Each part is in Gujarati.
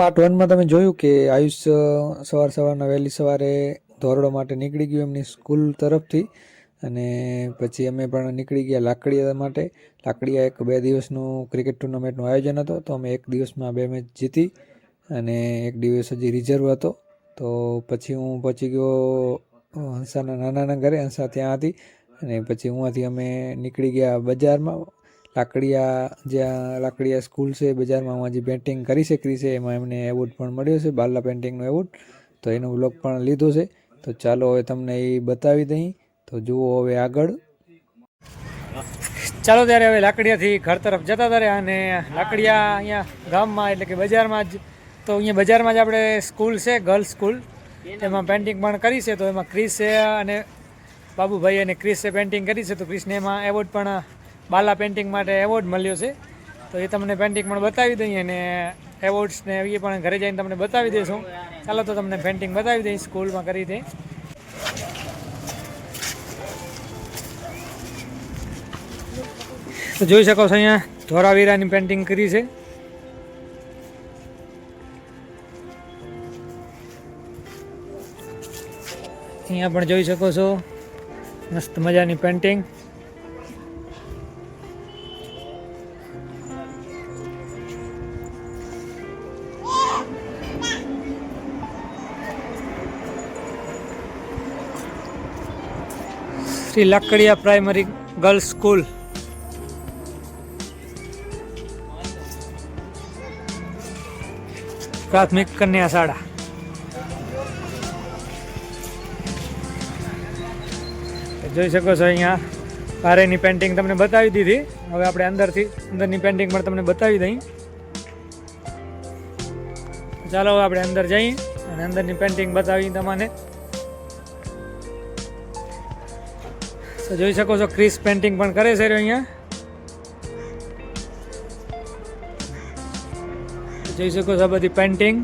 પાર્ટ વનમાં તમે જોયું કે આયુષ સવાર સવારના વહેલી સવારે ધોરડો માટે નીકળી ગયું એમની સ્કૂલ તરફથી અને પછી અમે પણ નીકળી ગયા લાકડીયા માટે. લાકડીયા એક બે દિવસનું ક્રિકેટ ટુર્નામેન્ટનું આયોજન હતો, તો અમે એક દિવસમાં બે મેચ જીતી અને એક દિવસ હજી રિઝર્વ હતો. તો પછી હું પહોંચી ગયો હંસાના નાનાના ઘરે, હંસા ત્યાં હતી અને પછી ઉયાથી અમે નીકળી ગયા બજારમાં. લાકડીયા જ્યાં લાકડીયા સ્કૂલ છે, બજારમાં હું હજી પેઇન્ટિંગ કરી શકી છે, એમાં એમને એવોર્ડ પણ મળ્યો છે, બાલા પેઇન્ટિંગનો એવોર્ડ તો એનો વ્લોગ પણ લીધો છે. તો ચાલો હવે તમને એ બતાવી દઈ. તો જુઓ હવે આગળ. ચાલો ત્યારે હવે લાકડીયાથી ઘર તરફ જતા ત્યારે અને લાકડીયા અહીંયા ગામમાં એટલે કે બજારમાં જ. તો અહીંયા બજારમાં જ આપણે સ્કૂલ છે ગર્લ્સ સ્કૂલ એમાં પેઇન્ટિંગ પણ કરી છે, તો એમાં ક્રિસ છે અને બાબુભાઈ અને ક્રિસે પેઇન્ટિંગ કરી છે, તો ક્રિસને એમાં એવોર્ડ પણ બાલા પેઇન્ટિંગ માટે એવોર્ડ મળ્યો છે. તો એ તમને પેઇન્ટિંગ પણ બતાવી દઈએ અને એવોર્ડ્સ ને એ પણ ઘરે જઈને તમને બતાવી દઈશું. ચાલો તો તમને પેઇન્ટિંગ બતાવી દઈશ સ્કૂલમાં કરી દઈ તો જોઈ શકો છો અહીંયા ધોરાવીરાની પેઇન્ટિંગ કરી છે. અહીંયા પણ જોઈ શકો છો. મસ્ત મજાની painting Shri Lakadiya primary girls school. પ્રાથમિક કન્યા શાળા. જોઈ શકો છો અહીંયા પારેની પેન્ટિંગ તમને બતાવી દીધી. હવે આપણે અંદરથી, અંદરની પેન્ટિંગ પણ તમને બતાવી દઈ. ચાલો હવે આપણે અંદર જઈએ અને અંદરની પેન્ટિંગ બતાવી તમને. તો જોઈ શકો છો, ક્રિસ પેન્ટિંગ પણ કરે છે અહીંયા. જોઈ શકો છો બધી પેન્ટિંગ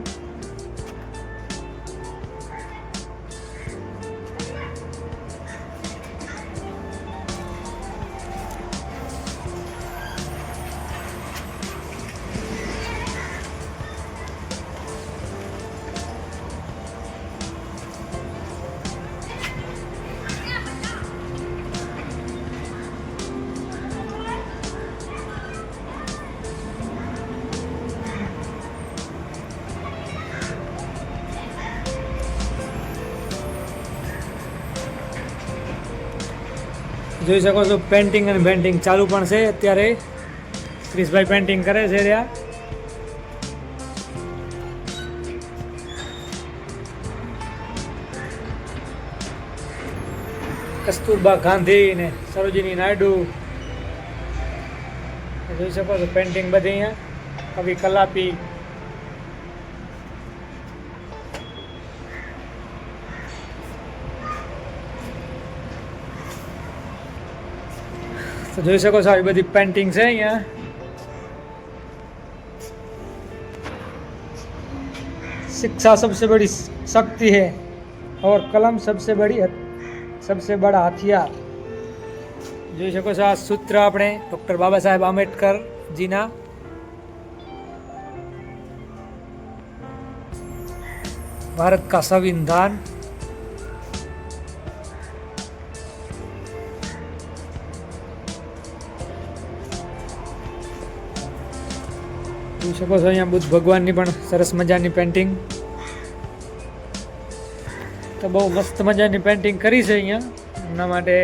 જોઈ શકો છો પેન્ટિંગ અને પેન્ટિંગ ચાલુ પણ છે અત્યારે. ક્રિશભાઈ પેન્ટિંગ કરે છે રહ્યા. કસ્તુરબા ગાંધી ને સરોજિની નાયડુ. જોઈ શકો છો પેન્ટિંગ બધી અહીંયા. કવિ કલાપી. તો જોઈ શકો છો આવી બધી પેન્ટિંગ છે અહીંયા शिक्षा सबसे बड़ी शक्ति है और कलम सबसे बड़ी सबसे बड़ा हथियार જોઈ શકો છો આ સૂત્ર આપણે ડૉક્ટર બાબા સાહેબ આંબેડકર જીના ભારત કા સંવિધાન જોઈ શકો છો અહીંયા બુદ્ધ ભગવાનની પણ સરસ મજાની પેન્ટિંગ તો બહુ મસ્ત મજાની પેન્ટિંગ કરી છે અહીંયા. એમના માટે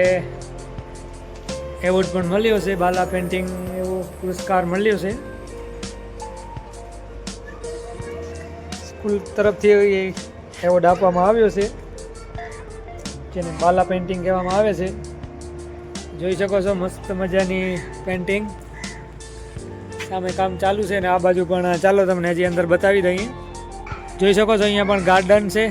એવોર્ડ પણ મળ્યો છે, બાલા પેન્ટિંગ એવો પુરસ્કાર મળ્યો છે. સ્કૂલ તરફથી એવોર્ડ આપવામાં આવ્યો છે, જેને બાલા પેન્ટિંગ કહેવામાં આવે છે. જોઈ શકો છો મસ્ત મજાની પેન્ટિંગ સામે કામ ચાલુ છે ને આ બાજુ પણ ચાલો તમને હજી અંદર બતાવી દઈએ. જોઈ શકો છો અહીંયા પણ ગાર્ડન છે.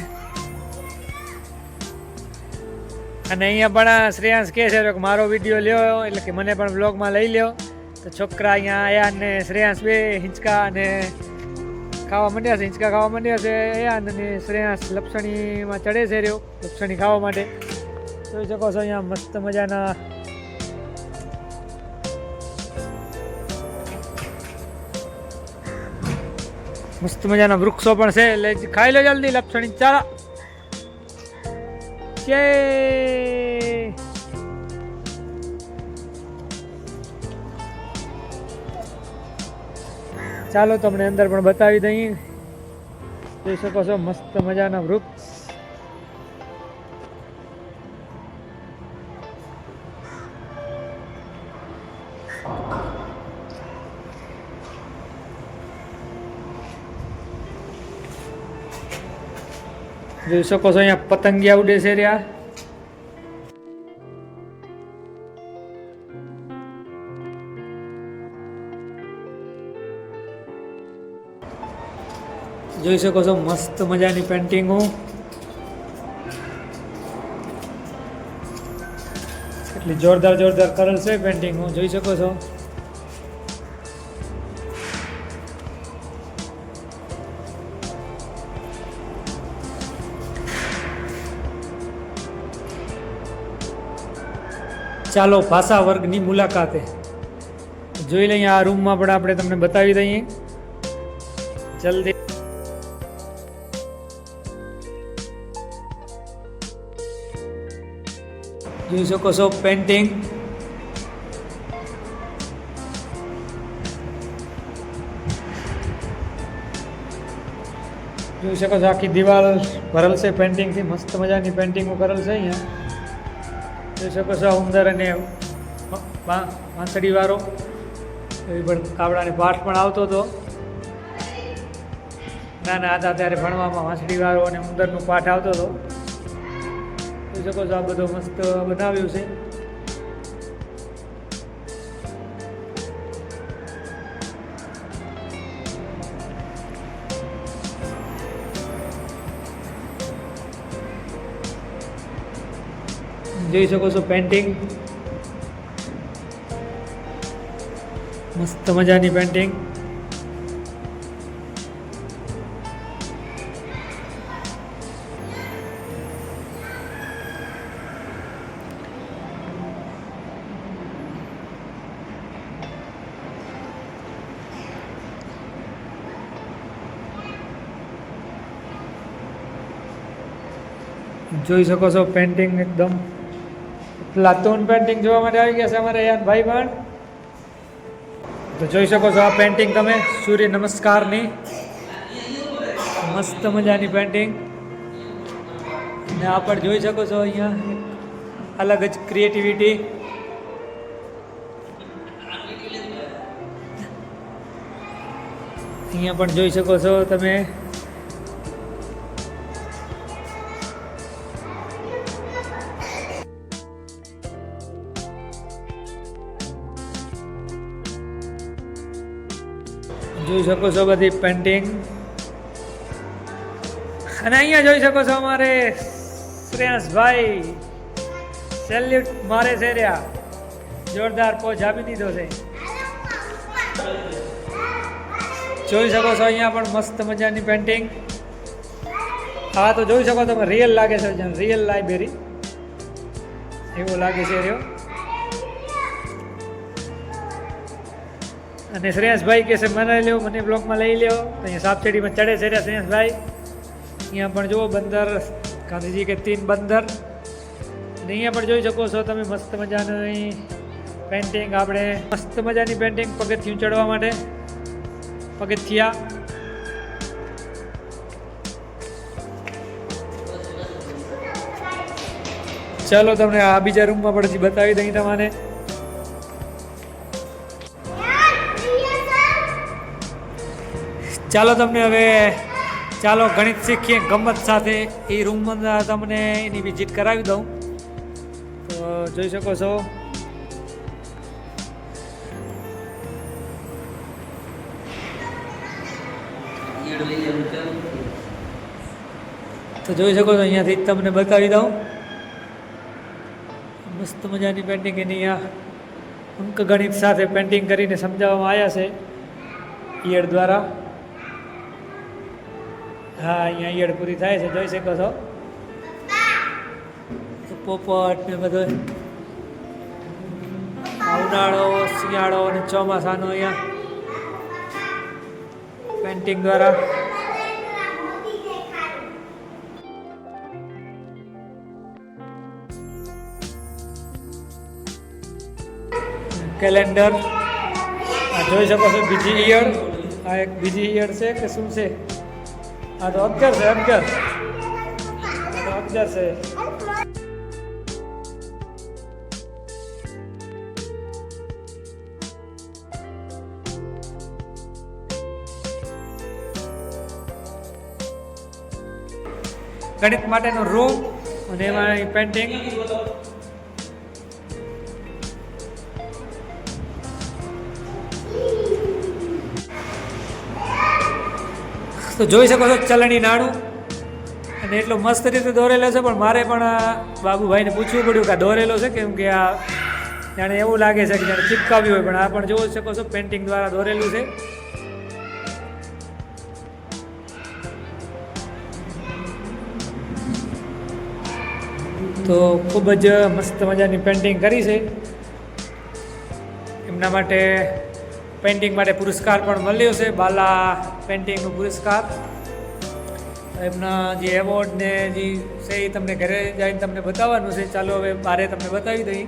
અને અહીંયા પણ શ્રેયાંશ કહે છે કે મારો વીડિયો લ્યો, એટલે કે મને પણ બ્લોગમાં લઈ લ્યો. તો છોકરા અહીંયા આયા ને શ્રેયાંશ બે હિંચકા અને ખાવા માંડ્યા છે, હિંચકા ખાવા માંડ્યા છે અયાન અને શ્રેયાંશ લપસણીમાં ચડે છે રહ્યો, લપસણી ખાવા માટે. જોઈ શકો છો અહીંયા મસ્ત મજાના મસ્ત મજાના વૃક્ષો પણ છે. એટલે ખાઈ લો જલ્દી, લપસણી. ચાલો. જય. ચાલો તમને અંદર પણ બતાવી દઈએ. જોઈ શકો છો, મસ્ત મજાના વૃક્ષ. જોઈ શકો છો અહીંયા પતંગિયા ઉડે છે રહ્યા. જોઈ શકો છો મસ્ત મજાની પેન્ટિંગો. એટલી જોરદાર જોરદાર કલર છે પેન્ટિંગો, જોઈ શકો છો. ચાલો ભાષા વર્ગની મુલાકાતે. જોઈ લઈએ આ રૂમમાં પણ આપણે તમને બતાવી દઈએ. જલ્દી. જોઈ શકો છો પેન્ટિંગ જોઈ શકો છો આખી દિવાલ ભરેલ છે પેન્ટિંગથી મસ્ત મજાની પેન્ટિંગો કરેલ છે અહીંયા. જોઈ શકો ઉંદર અને વાંસળી વાળો એવી પણ કાવડાને પાઠ પણ આવતો હતો. નાના હતા ત્યારે ભણવામાં વાંસળી વાળો અને ઉંદરનો પાઠ આવતો હતો. જોઈ શકો આ બધો મસ્ત બનાવ્યું છે. જોઈ શકો છો પેન્ટિંગ મસ્ત મજાની પેન્ટિંગ જોઈ શકો છો પેન્ટિંગ એકદમ લાતૂન પેન્ટિંગ જોવા માટે આવી ગયા છે અમારે યાર ભાઈ પણ તો જોઈ શકો છો આ પેન્ટિંગ તમે, સૂર્ય નમસ્કારની. મસ્ત મજાની પેન્ટિંગ ને આ પણ જોઈ શકો છો અહીંયા અલગ જ ક્રિએટિવિટી અહીંયા પણ જોઈ શકો છો તમે. જોઈ શકો છો બધી પેન્ટિંગ અને અહીંયા જોઈ શકો છો અમારે શ્રેયાસભાઈ સેલ્યુટ મારે છે રહ્યા. જોરદાર પોચ આપી દીધો છે. જોઈ શકો છો અહીંયા પણ મસ્ત મજાની પેન્ટિંગ હા, તો જોઈ શકો તમે રિયલ લાગે છે રિયલ લાઇબ્રેરી એવું લાગે છે રહ્યો. અને શ્રેયસભાઈ કે છે, મને લ્યો, મને બ્લોકમાં લઈ લ્યો. અહીંયા સાપચેડીમાં ચડે છે શ્રેયસભાઈ. અહીંયા પણ જુઓ, બંદર, ગાંધીજી કે તીન બંદર. અને અહીંયા પણ જોઈ શકો છો તમે મસ્ત મજાની પેન્ટિંગ આપણે, મસ્ત મજાની પેન્ટિંગ પગથિયું ચડવા માટે. પગથિયા. ચાલો તમને આ બીજા રૂમમાં પણ બતાવી દઈ તમારે. ચાલો તમને હવે, ચાલો ગણિત શીખીએ ગમત સાથે. એ રૂમમાં તમને એની વિઝિટ કરાવી દઉં. તો જોઈ શકો છો. તો જોઈ શકો છો, અહીંયાથી તમને બતાવી દઉં. મસ્ત મજાની પેન્ટિંગ એની આ અંક ગણિત સાથે પેન્ટિંગ કરીને સમજાવવામાં આવ્યા છે. ઈયળ દ્વારા. હા, અહીંયા ઈયળ પૂરી થાય છે, જોઈ શકો છો. પોપટ ને બધો. ઉનાળો શિયાળો અને ચોમાસાનો અહીંયા પેન્ટિંગ દ્વારા. કેલેન્ડર જોઈ શકો છો, બીજી ઈયળ. આ એક બીજી ઈયળ છે કે શું છે? આ તો અગિયાર છે તો અગિયાર છે. ગણિત માટેનો રૂમ અને એમાં પેન્ટિંગ તો જોઈ શકો છો ચલણી નાણું અને એટલો મસ્ત રીતે દોરેલો છે, પણ મારે પણ બાબુભાઈને પૂછવું પડ્યું કે આ દોરેલો છે કેમ કે આ જાણે એવું લાગે છે કે જાણે ચિપકાવ્યું હોય, પણ આ પણ જોઈ શકો છો પેન્ટિંગ દ્વારા દોરેલું છે. તો ખૂબ જ મસ્ત મજાની પેન્ટિંગ કરી છે. એમના માટે પેઇન્ટિંગ માટે પુરસ્કાર પણ મળ્યો છે, બાલા પેઇન્ટિંગનો પુરસ્કાર. એમના જે એવોર્ડ ને જે છે એ તમને ઘરે જઈને તમને બતાવવાનું છે. ચાલો હવે બારે તમને બતાવી દઈ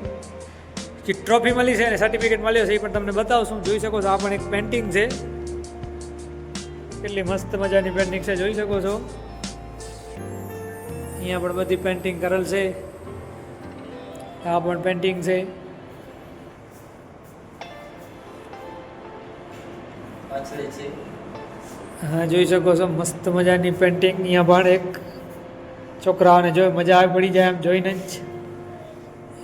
જે ટ્રોફી મળી છે અને સર્ટિફિકેટ મળ્યો છે એ પણ તમને બતાવશું. જોઈ શકો છો, આ પણ એક પેઇન્ટિંગ છે. કેટલી મસ્ત મજાની પેઇન્ટિંગ છે, જોઈ શકો છો. અહીંયા પણ બધી પેઇન્ટિંગ કરેલ છે. આ પણ પેઇન્ટિંગ છે. હા, જોઈ શકો છો, મસ્ત મજાની પેન્ટિંગ અહીંયા પણ એક છોકરાઓને જો મજા આવી પડી જાય એમ જોઈને જ.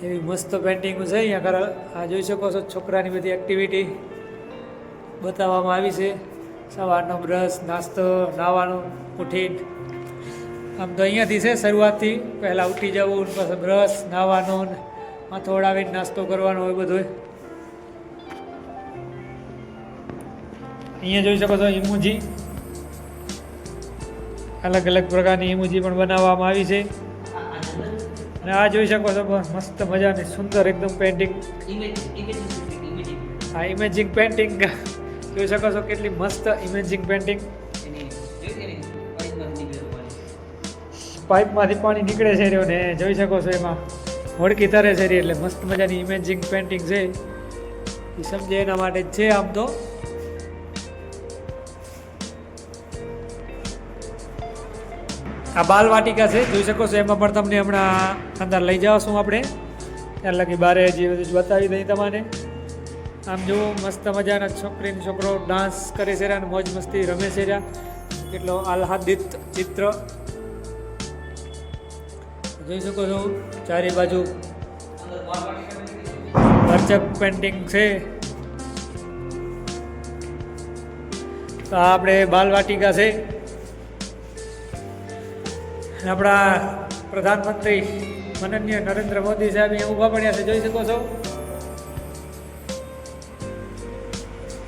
એવી મસ્ત પેન્ટિંગ છે અહીંયા કરે આ જોઈ શકો છો, છોકરાની બધી એક્ટિવિટી બતાવવામાં આવી છે. સવારનો બ્રશ નાસ્તો, નાવાનું, ઉઠીને. આમ તો અહીંયાથી છે શરૂઆતથી. પહેલાં ઉઠી જવું, પછી બ્રશ નાવાનું માથું ઓળાવીને નાસ્તો કરવાનો હોય બધું. અહીંયા જોઈ શકો છો ઇમોજી અલગ અલગ પ્રકારની ઇમોજી પણ બનાવવામાં આવી છે. અને આ જોઈ શકો છો મસ્ત મજાની સુંદર એકદમ પેઇન્ટિંગ આ ઇમેજિંગ પેઇન્ટિંગ જોઈ શકો છો કેટલી મસ્ત ઇમેજિંગ પેઇન્ટિંગ પાઇપમાંથી પાણી નીકળે છે રહ્યો ને, જોઈ શકો છો એમાં. હોડકી તરે છે એટલે મસ્ત મજાની ઇમેજિંગ પેઇન્ટિંગ છે. એ સમજે એના માટે છે આમ તો. આ બાલ વાટિકા છે, જોઈ શકો છો, એમાં પણ તમને હમણાં અંદર લઈ જાવશું આપણે. ત્યાં લગી બારે જે બધું બતાવી દઈ તમારે. આમ જુઓ, મસ્ત મજાના છોકરી ને છોકરો ડાન્સ કરે છે અને મોજ મસ્તી રમે છે કેટલો આહ્લાદિત ચિત્ર. જોઈ શકો છો, ચારે બાજુ વર્ચક પેન્ટિંગ છે. તો આપણે બાલવાટિકા છે. આપણા પ્રધાનમંત્રી માનનીય નરેન્દ્ર મોદી સાહેબ, અહીંયા ઊભા પડ્યા છે, જોઈ શકો છો.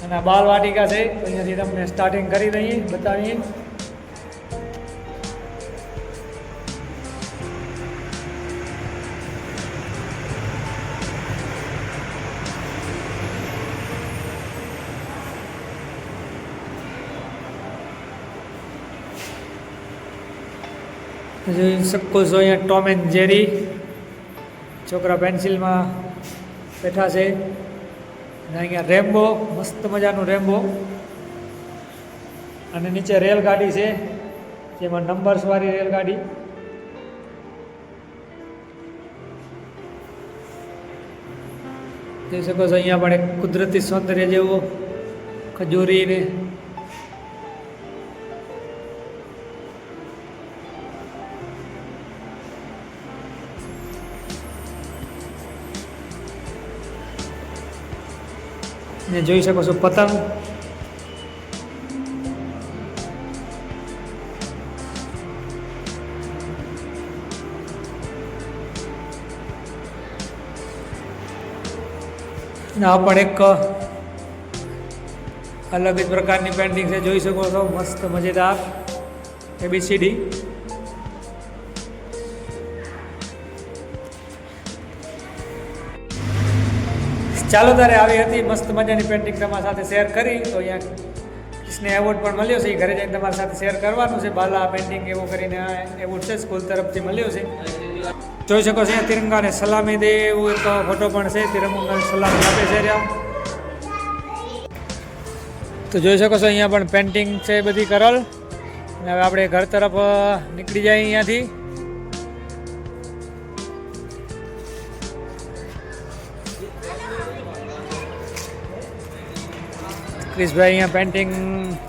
અને બાલ વાટિકા છે અહીંયાથી તમને સ્ટાર્ટિંગ કરી દઈએ, બતાવીએ. જોઈ શકો છો અહીંયા ટોમ એન્ડ જેરી છોકરા પેન્સિલમાં બેઠા છે. અને અહીંયા રેમ્બો મસ્ત મજાનું રેમ્બો અને નીચે રેલગાડી છે, જેમાં નંબર્સવાળી રેલગાડી. જોઈ શકો છો, અહીંયા પણ એક કુદરતી સૌંદર્ય જેવો ખજૂરી ને જોઈ શકો છો પતંગ. આ પણ એક અલગ જ પ્રકારની પેન્ટિંગ છે, જોઈ શકો છો, મસ્ત, મજેદાર એબીસીડી ચાલો તારે આવી હતી મસ્ત મજાની પેન્ટિંગ તમારા સાથે શેર કરી. તો અહીંયા ક્રિસને એવોર્ડ પણ મળ્યો છે. એ ઘરે જઈને તમારી સાથે શેર કરવાનું છે. બાલા પેઇન્ટિંગ એવું કરીને એવોર્ડ છે સ્કૂલ તરફથી મળ્યો છે. જોઈ શકો છો તિરંગાને સલામી દે એવું એક ફોટો પણ છે. તિરંગાને સલામી આપે છે તો જોઈ શકો છો અહીંયા પણ પેઇન્ટિંગ છે બધી કરલ. અને હવે આપણે ઘર તરફ નીકળી જાય અહીંયાથી. ક્રિશભાઈ અહીંયા પેન્ટિંગ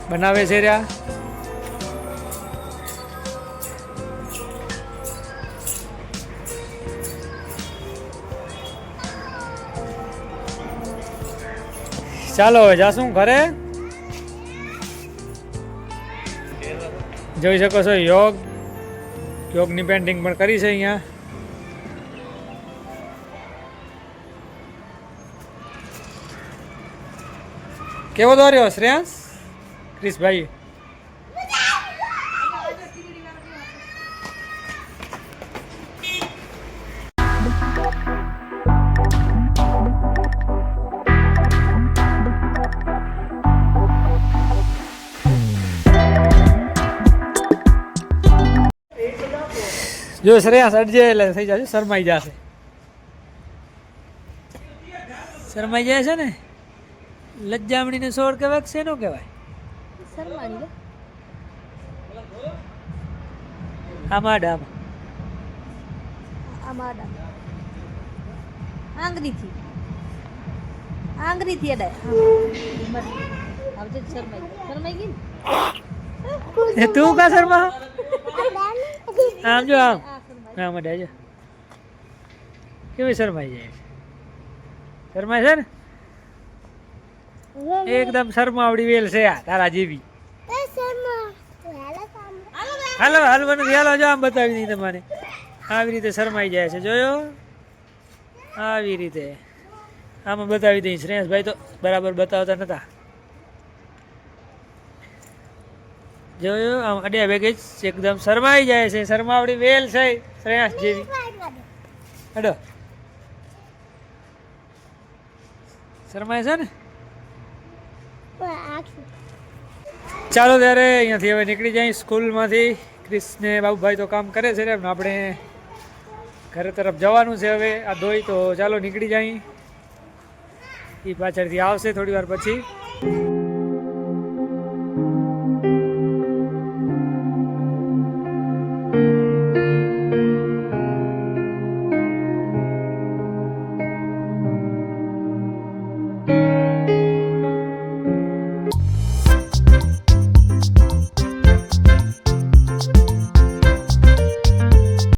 બનાવે છે રહ્યા. ચાલો હવે જાશું ઘરે. જોઈ શકો છો યોગ. યોગની પેન્ટિંગ પણ કરી છે અહીંયા. કેવો દોર્યો શ્રેયાંશ ક્રિશભાઈ જો શ્રેયાંશ અડજે એટલે થઈ જશે શરમાઈ જશે શરમાઈ જાય છે ને લજ્જામણીને સોળ કહેવાય કે શેનો કહેવાય? શર્માની લે. આમાં ડામાં. આમાં આડા આંગળીથી. આંગળીથી અડાય. આવજે શરમાઈ શરમાઈ ગઈ એ તું કા શર્મા? આમ જો આમ. આમ અડાય જો. કેવી શરમાઈ જાય શરમાય છે ને? એકદમ શરમાવડી વેલ છે આ તારા જેવી. હાલો હાલવાનું મને હાલો જો આમ બતાવી દઈ તમારે. આવી રીતે શરમાઈ જાય છે જોયો? આવી રીતે. આમાં બતાવી દઈ શ્રેયસભાઈ તો બરાબર બતાવતા નતા. જોયો? આમ અડ્યા ભેગે એકદમ શરમાઈ જાય છે શરમાવડી વેલ છે શ્રેયાસ જેવી. અડો શરમાય છે ને? ચાલો ત્યારે અહીંયાથી હવે નીકળી જાય સ્કૂલમાંથી. ક્રિશને બાબુભાઈ તો કામ કરે છે ને આપણે ઘરે તરફ જવાનું છે હવે આ ધોઈ. તો ચાલો નીકળી જાય. એ પાછળથી આવશે થોડી વાર પછી.